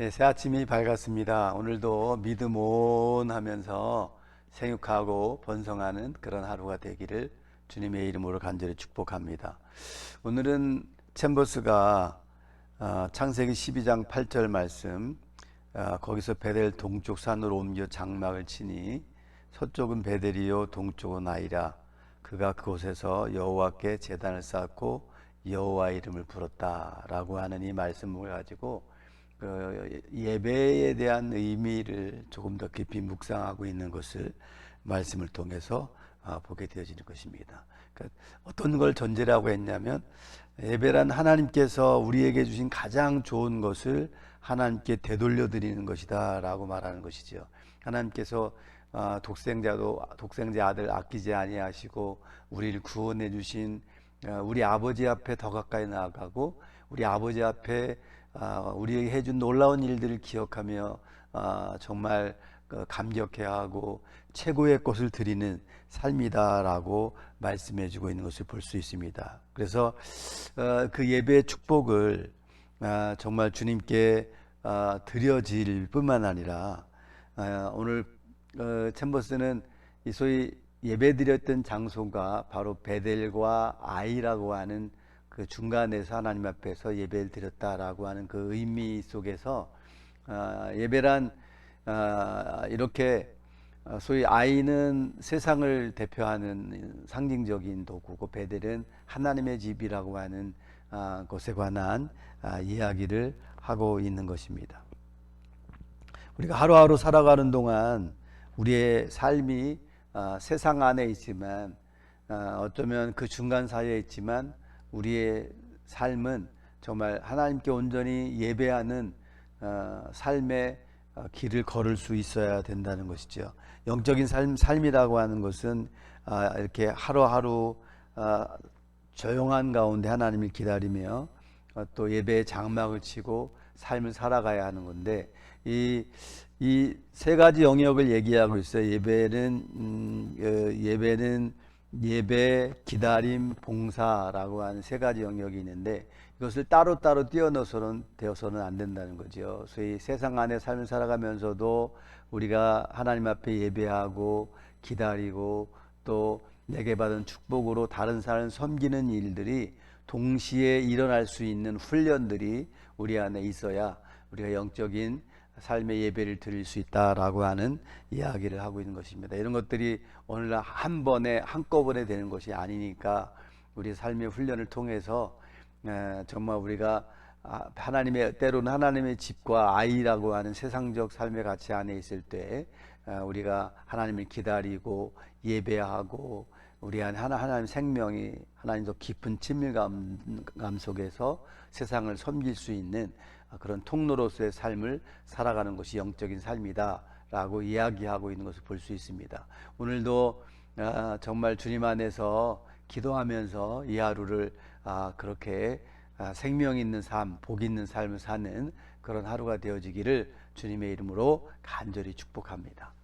예, 새 아침이 밝았습니다. 오늘도 믿음 온 하면서 생육하고 번성하는 그런 하루가 되기를 주님의 이름으로 간절히 축복합니다. 오늘은 챔버스가 어, 창세기 12장 8절 말씀 어, 거기서 베델 동쪽 산으로 옮겨 장막을 치니 서쪽은 베델이요 동쪽은 아이라 그가 그곳에서 여호와께 제단을 쌓고 여호와 이름을 부렀다라고 하는 이 말씀을 가지고 그 예배에 대한 의미를 조금 더 깊이 묵상하고 있는 것을 말씀을 통해서 아, 보게 되어지는 것입니다. 그러니까 어떤 걸 전제라고 했냐면 예배란 하나님께서 우리에게 주신 가장 좋은 것을 하나님께 되돌려 드리는 것이다라고 말하는 것이죠. 하나님께서 아, 독생자도 독생자 아들 아끼지 아니하시고 우리를 구원해 주신 아, 우리 아버지 앞에 더 가까이 나아가고 우리 아버지 앞에 아, 우리에게 해준 놀라운 일들을 기억하며 아, 정말 그 감격해하고 최고의 것을 드리는 삶이다라고 말씀해주고 있는 것을 볼 수 있습니다. 그래서 어, 그 예배의 축복을 아, 정말 주님께 아, 드려질 뿐만 아니라 아, 오늘 어, 챔버스는 이 소위 예배 드렸던 장소가 바로 베델과 아이라고 하는 그 중간에서 하나님 앞에서 예배를 드렸다라고 하는 그 의미 속에서 아, 예배란 아, 이렇게 어, 소위 아이는 세상을 대표하는 상징적인 도구고 베델은 하나님의 집이라고 하는 아, 것에 관한 아, 이야기를 하고 있는 것입니다. 우리가 하루하루 살아가는 동안 우리의 삶이 아, 세상 안에 있지만 아, 어쩌면 그 중간 사이에 있지만 우리의 삶은 정말 하나님께 온전히 예배하는 어, 삶의 어, 길을 걸을 수 있어야 된다는 것이죠. 영적인 삶, 삶이라고 하는 것은 아, 이렇게 하루하루 아, 조용한 가운데 하나님을 기다리며 어, 또 예배의 장막을 치고 삶을 살아가야 하는 건데 이 이 세 가지 영역을 얘기하고 있어요. 예배는 음, 어, 예배는 예배, 기다림, 봉사라고 하는 세 가지 영역이 있는데 이것을 따로따로 띄어넣어서는 되어서는 안 된다는 거죠. 소위 세상 안에 삶을 살아가면서도 우리가 하나님 앞에 예배하고 기다리고 또 내게 받은 축복으로 다른 사람을 섬기는 일들이 동시에 일어날 수 있는 훈련들이 우리 안에 있어야 우리가 영적인 삶의 예배를 드릴 수 있다라고 하는 이야기를 하고 있는 것입니다. 이런 것들이 오늘날 한 번에 한꺼번에 되는 것이 아니니까 우리 삶의 훈련을 통해서 에, 정말 우리가 아, 하나님의 때로는 하나님의 집과 아이라고 하는 세상적 삶의 가치 안에 있을 때 에, 우리가 하나님을 기다리고 예배하고 우리 안에 하나 하나님 생명이 하나님과 깊은 친밀감 속에서 세상을 섬길 수 있는 그런 통로로서의 삶을 살아가는 것이 영적인 삶이다 라고 이야기하고 있는 것을 볼 수 있습니다. 오늘도 아, 정말 주님 안에서 기도하면서 이 하루를 아, 그렇게 아, 생명 있는 삶, 복 있는 삶을 사는 그런 하루가 되어지기를 주님의 이름으로 간절히 축복합니다.